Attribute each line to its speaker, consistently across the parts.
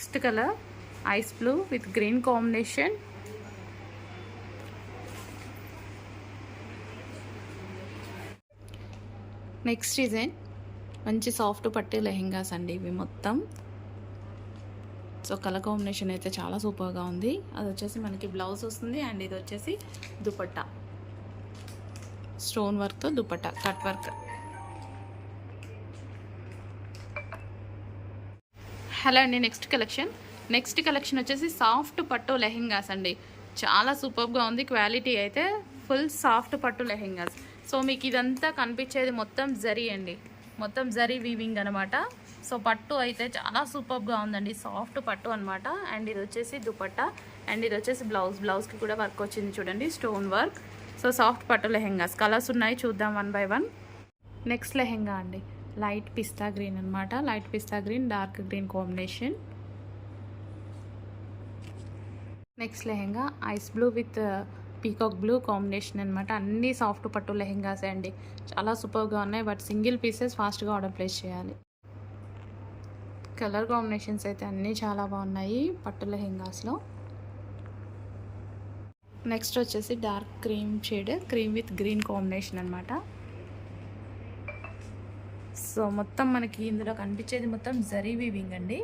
Speaker 1: Next colour ice blue with green combination. Next design మంచి soft పట్టు లెహెంగాస్ అండి ఇవి మొత్తం. సో కలర్ కాంబినేషన్ అయితే చాలా సూపర్గా ఉంది. అది వచ్చేసి మనకి బ్లౌజ్ వస్తుంది అండ్ ఇది వచ్చేసి దుపట్టా. స్టోన్ వర్క్తో దుపట్టా కట్ వర్క్. హలో అండి నెక్స్ట్ కలెక్షన్ నెక్స్ట్ కలెక్షన్ వచ్చేసి సాఫ్ట్ పట్టు లెహెంగాస్ అండి. చాలా సూపర్గా ఉంది క్వాలిటీ అయితే ఫుల్ సాఫ్ట్ పట్టు లెహెంగాస్. సో మీకు ఇదంతా కనిపించేది మొత్తం జరీ అండి. మొత్తం జరీ వీవింగ్ అనమాట సో పట్టు అయితే చాలా సూపర్గా ఉందండి సాఫ్ట్ పట్టు అనమాట అండ్ ఇది వచ్చేసి దుపట్టా. అండ్ ఇది వచ్చేసి బ్లౌజ్ బ్లౌజ్కి కూడా వర్క్ వచ్చింది చూడండి స్టోన్ వర్క్ సో సాఫ్ట్ పట్టు లెహెంగాస్. కలర్స్ ఉన్నాయి చూద్దాం one by one next lehenga అండి. లైట్ పిస్తా గ్రీన్ అనమాట light pista green dark green combination. Next lehenga ice blue with peacock blue combination అనమాట అన్ని సాఫ్ట్ పట్టు లెహెంగాసే అండి. చాలా సూపర్గా ఉన్నాయి బట్ సింగిల్ పీసెస్ ఫాస్ట్గా ఆర్డర్ ప్లేస్ చేయాలి. కలర్ కాంబినేషన్స్ అయితే అన్నీ చాలా బాగున్నాయి పట్టు లెహెంగాస్లో. నెక్స్ట్ వచ్చేసి dark cream shade cream with green combination అనమాట సో మొత్తం మనకి ఇందులో కనిపించేది మొత్తం జరీ వీవింగ్ అండి.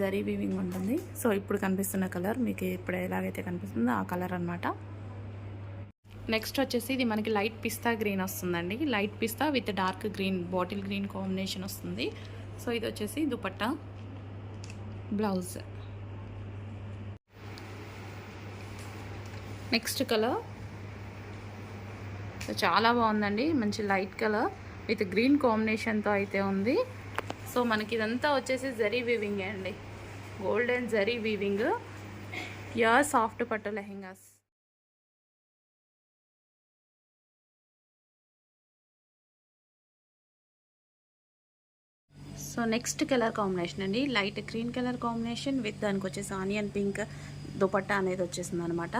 Speaker 1: జరీ వీవింగ్ ఉంటుంది. సో ఇప్పుడు కనిపిస్తున్న కలర్ మీకు ఇప్పుడు ఎలాగైతే కనిపిస్తుందో ఆ కలర్ అనమాట నెక్స్ట్ వచ్చేసి ఇది మనకి లైట్ పిస్తా గ్రీన్ వస్తుందండి. Light pista with dark green bottle green combination వస్తుంది. సో ఇది వచ్చేసి దుపట్టా బ్లౌజ్. Next colour. చాలా బాగుందండి. మంచి లైట్ కలర్. విత్ గ్రీన్ కాంబినేషన్తో అయితే ఉంది. సో మనకి ఇదంతా వచ్చేసి జరీ వీవింగ్ అండి. Golden zari weaving yeah soft పట్టు lehengas. So next colour combination అండి. Light green colour combination with దానికి వచ్చేసి ఆనియన్ పింక్ దుపట్టా అనేది వచ్చేసింది అనమాట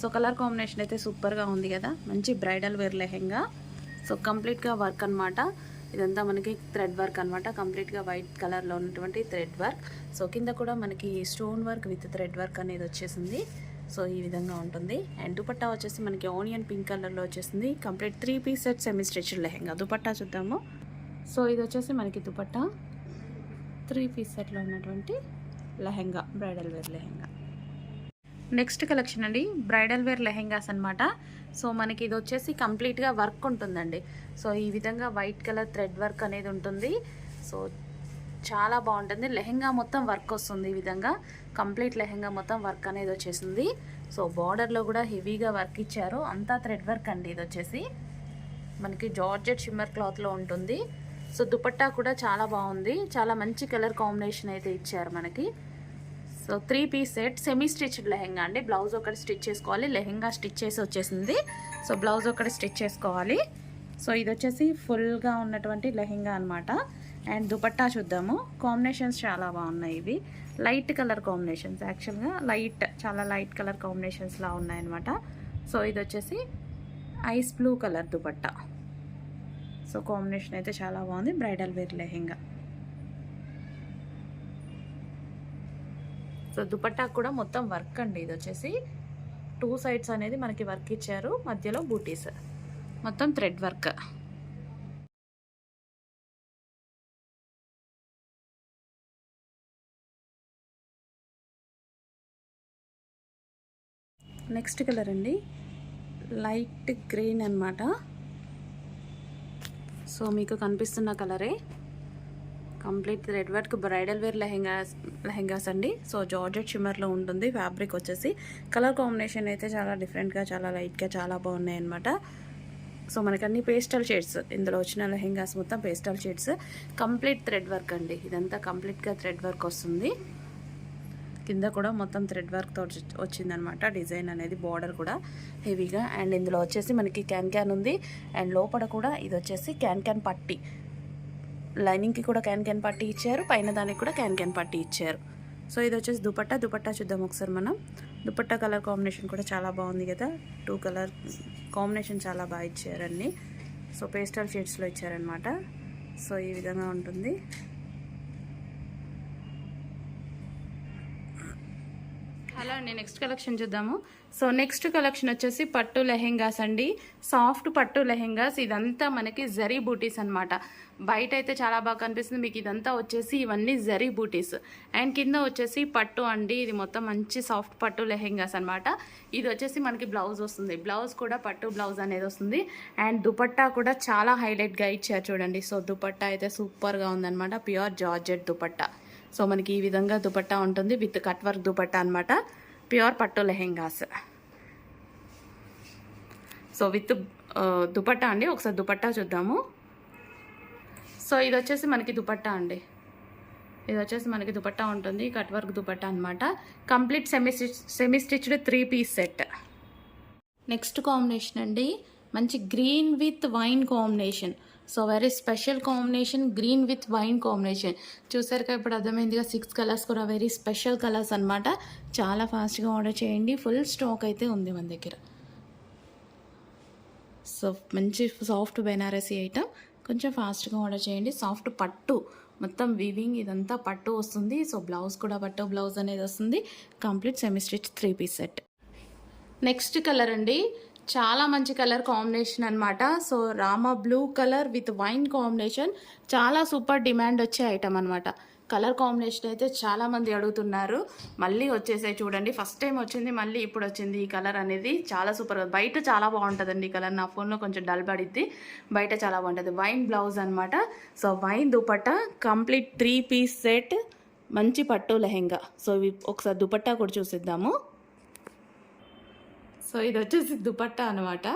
Speaker 1: సో కలర్ కాంబినేషన్ అయితే సూపర్గా ఉంది కదా. మంచి బ్రైడల్ వేర్ లెహెంగా. సో కంప్లీట్గా వర్క్ అనమాట ఇదంతా మనకి థ్రెడ్ వర్క్ అనమాట కంప్లీట్గా వైట్ కలర్లో ఉన్నటువంటి థ్రెడ్ వర్క్. సో కింద కూడా మనకి stone work with thread work అనేది వచ్చేసింది. సో ఈ విధంగా ఉంటుంది. అండ్ దుపట్టా వచ్చేసి మనకి ఆనియన్ పింక్ కలర్లో వచ్చేసింది. Complete three piece set semi stretched lehenga. Dupatta చూద్దాము. సో ఇది వచ్చేసి మనకి దుపట్టా. త్రీ పీస్ సెట్లో ఉన్నటువంటి lehenga bridal wear lehenga. Next collection అండి బ్రైడల్ వేర్ లెహెంగాస్ అనమాట సో మనకి ఇది వచ్చేసి కంప్లీట్గా వర్క్ ఉంటుందండి. సో ఈ విధంగా వైట్ కలర్ థ్రెడ్ వర్క్ అనేది ఉంటుంది. సో చాలా బాగుంటుంది. లెహెంగా మొత్తం వర్క్ వస్తుంది ఈ విధంగా. కంప్లీట్ లెహెంగా మొత్తం వర్క్ అనేది వచ్చేసింది. సో బార్డర్లో కూడా హెవీగా వర్క్ ఇచ్చారు. అంతా థ్రెడ్ వర్క్ అండి ఇది వచ్చేసి. మనకి జార్జెట్ షిమ్మర్ క్లాత్లో ఉంటుంది. సో దుపట్టా కూడా చాలా బాగుంది. చాలా మంచి కలర్ కాంబినేషన్ అయితే ఇచ్చారు మనకి. So three piece set semi stitched lehenga అండి. బ్లౌజ్ ఒకటి స్టిచ్ చేసుకోవాలి. లెహెంగా స్టిచ్ చేసి వచ్చేసింది. సో బ్లౌజ్ ఒకటి స్టిచ్ చేసుకోవాలి. సో ఇది వచ్చేసి ఫుల్గా ఉన్నటువంటి లెహెంగా అనమాట అండ్ దుపట్టా చూద్దాము. కాంబినేషన్స్ చాలా బాగున్నాయి ఇవి. Light colour combinations. యాక్చువల్గా లైట్ చాలా లైట్ కలర్ కాంబినేషన్స్లా ఉన్నాయన్నమాట సో ఇది వచ్చేసి ice blue colour dupatta. So combination అయితే చాలా బాగుంది. Bridal wear lehenga. So dupatta కూడా మొత్తం వర్క్ అండి. ఇది వచ్చేసి టూ సైడ్స్ అనేది మనకి వర్క్ ఇచ్చారు. మధ్యలో బూటీస్. మొత్తం థ్రెడ్ వర్క్. నెక్స్ట్ కలర్ అండి. లైట్ గ్రీన్ అనమాట సో మీకు కనిపిస్తున్న కలరే. Complete thread work bridal wear lehengas lehengas అండి. సో జార్జెట్ షిమ్మర్లో ఉంటుంది ఫ్యాబ్రిక్ వచ్చేసి. కలర్ కాంబినేషన్ అయితే చాలా డిఫరెంట్గా చాలా లైట్గా చాలా బాగున్నాయి అనమాట సో మనకన్నీ అన్ని పేస్టల్ షేడ్స్ ఇందులో వచ్చిన లెహెంగాస్ మొత్తం pastel shades. Complete thread work అండి. ఇదంతా కంప్లీట్గా థ్రెడ్ వర్క్ వస్తుంది. కింద కూడా మొత్తం థ్రెడ్ వర్క్తో వచ్చిందనమాట డిజైన్ అనేది బార్డర్ కూడా హెవీగా. అండ్ ఇందులో వచ్చేసి మనకి క్యాన్ క్యాన్ ఉంది. అండ్ లోపల కూడా ఇది వచ్చేసి క్యాన్ క్యాన్ పట్టి. లైనింగ్కి కూడా క్యాన్ క్యాన్ పట్టి ఇచ్చారు పైన దానికి కూడా క్యాన్ క్యాన్ పట్టి ఇచ్చారు. సో ఇది వచ్చేసి దుపట్టా. దుపట్టా చూద్దాం ఒకసారి మనం. దుపట్టా కలర్ కాంబినేషన్ కూడా చాలా బాగుంది కదా. టూ కలర్ కాంబినేషన్ చాలా బాగా ఇచ్చారు సో పేస్టల్ షేడ్స్లో ఇచ్చారనమాట సో ఈ విధంగా ఉంటుంది. హలో అండి నెక్స్ట్ కలెక్షన్ చూద్దాము. సో నెక్స్ట్ కలెక్షన్ వచ్చేసి పట్టు లెహెంగాస్ అండి. సాఫ్ట్ పట్టు లెహెంగాస్ ఇదంతా మనకి జరీ బూటీస్ అన్నమాట. బయట అయితే చాలా బాగా కనిపిస్తుంది. మీకు ఇదంతా వచ్చేసి ఇవన్నీ జరీ బూటీస్. అండ్ కింద వచ్చేసి పట్టు అండి. ఇది మొత్తం మంచి సాఫ్ట్ పట్టు లెహెంగాస్ అన్నమాట. ఇది వచ్చేసి మనకి బ్లౌజ్ వస్తుంది. బ్లౌజ్ కూడా పట్టు బ్లౌజ్ అనేది వస్తుంది. అండ్ దుపట్టా కూడా చాలా హైలైట్గా ఇచ్చారు చూడండి. సో దుపట్టా అయితే సూపర్గా ఉందన్నమాట. Pure georgette dupatta. సో మనకి ఈ విధంగా దుపట్టా ఉంటుంది విత్ కట్ వర్క్ దుపట్టా అనమాట ప్యూర్ పట్టు లెహెంగాస్. సో విత్ దుపట్టా అండి. ఒకసారి దుపట్టా చూద్దాము. సో ఇది వచ్చేసి మనకి దుపట్టా అండి. ఇది వచ్చేసి మనకి దుపట్టా ఉంటుంది కట్ వర్క్ దుపట్టా అనమాట complete semi semi stitched three piece set. Next combination అండి. మంచి green with wine combination. So very special combination green with wine combination. చూసారుగా ఇప్పుడు అర్థమైందిగా సిక్స్ కలర్స్ కూడా వెరీ స్పెషల్ కలర్స్ అనమాట చాలా ఫాస్ట్గా ఆర్డర్ చేయండి. ఫుల్ స్టాక్ అయితే ఉంది మన దగ్గర. సో మంచి సాఫ్ట్ బెనారసీ ఐటమ్. కొంచెం ఫాస్ట్గా ఆర్డర్ చేయండి. సాఫ్ట్ పట్టు. మొత్తం వివింగ్ ఇదంతా పట్టు వస్తుంది. సో బ్లౌజ్ కూడా పట్టు బ్లౌజ్ అనేది వస్తుంది. Complete semi stitch three piece set. Next colour అండి. చాలా మంచి కలర్ కాంబినేషన్ అనమాట so Rama blue colour with wine combination చాలా సూపర్ డిమాండ్ వచ్చే ఐటమ్ అనమాట కలర్ కాంబినేషన్ అయితే చాలామంది అడుగుతున్నారు. మళ్ళీ వచ్చేసాయి చూడండి. ఫస్ట్ టైం వచ్చింది మళ్ళీ ఇప్పుడు వచ్చింది. ఈ కలర్ అనేది చాలా సూపర్. బయట చాలా బాగుంటుందండి ఈ కలర్. నా ఫోన్లో కొంచెం డల్ పడిద్ది. బయట చాలా బాగుంటుంది. వైన్ బ్లౌజ్ అనమాట so wine dupatta complete three piece set. మంచి పట్టు లెహెంగా. సో ఒకసారి దుపట్టా కూడా చూసిద్దాము. సో ఇది వచ్చేసి దుపట్టా అనమాట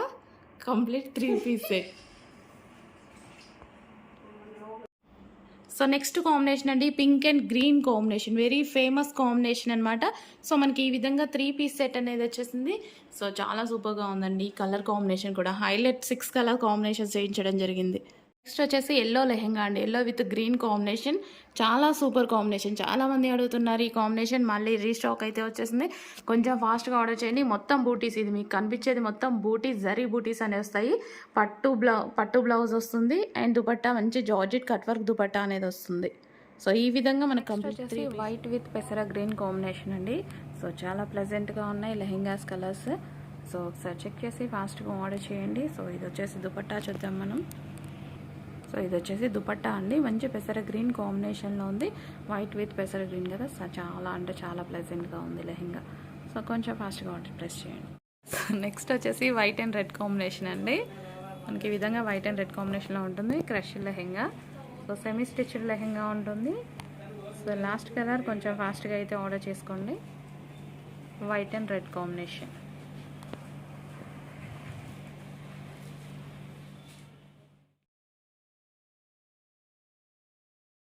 Speaker 1: కంప్లీట్ త్రీ పీసే. సో నెక్స్ట్ కాంబినేషన్ అండి pink and green combination. Very famous combination అనమాట సో మనకి ఈ విధంగా త్రీ పీస్ సెట్ అనేది వచ్చేసింది. సో చాలా సూపర్గా ఉందండి కలర్ కాంబినేషన్ కూడా. హైలైట్ సిక్స్ కలర్ కాంబినేషన్స్ చేయించడం జరిగింది. నెక్స్ట్ వచ్చేసి ఎల్లో లెహెంగా అండి. ఎల్లో విత్ గ్రీన్ కాంబినేషన్ చాలా సూపర్ కాంబినేషన్ చాలా మంది అడుగుతున్నారు ఈ కాంబినేషన్ మళ్ళీ రీస్టాక్ అయితే వచ్చేసింది. కొంచెం ఫాస్ట్గా ఆర్డర్ చేయండి. మొత్తం బూటీస్ ఇది. మీకు కనిపించేది మొత్తం బూటీస్ జరీ బూటీస్ అనేవి వస్తాయి. పట్టు బ్లౌ పట్టు బ్లౌజ్ వస్తుంది. అండ్ దుపట్టా మంచి జార్జెట్ కట్ వర్క్ దుపట్టా అనేది వస్తుంది. సో ఈ విధంగా మనకు కంప్లీట్ వైట్ విత్ పెసర గ్రీన్ కాంబినేషన్ అండి. సో చాలా ప్లెజెంట్గా ఉన్నాయి లెహెంగాస్ కలర్స్ సో ఒకసారి చెక్ చేసి ఫాస్ట్గా ఆర్డర్ చేయండి. సో ఇది వచ్చేసి దుపట్టా చూద్దాం మనం. సో ఇది వచ్చేసి దుపట్టా అండి. మంచి పెసర గ్రీన్ కాంబినేషన్లో ఉంది. వైట్ విత్ పెసర గ్రీన్ కదా. చాలా అంటే చాలా ప్లెజెంట్గా ఉంది లెహెంగా. సో కొంచెం ఫాస్ట్గా ఆర్డర్ ప్రెస్ చేయండి. సో నెక్స్ట్ వచ్చేసి వైట్ అండ్ రెడ్ కాంబినేషన్ అండి. మనకి ఈ విధంగా వైట్ అండ్ రెడ్ కాంబినేషన్లో ఉంటుంది. Crush lehenga. So semi stitched lehenga ఉంటుంది. సో లాస్ట్ కలర్ కొంచెం ఫాస్ట్గా అయితే ఆర్డర్ చేసుకోండి. White and red combination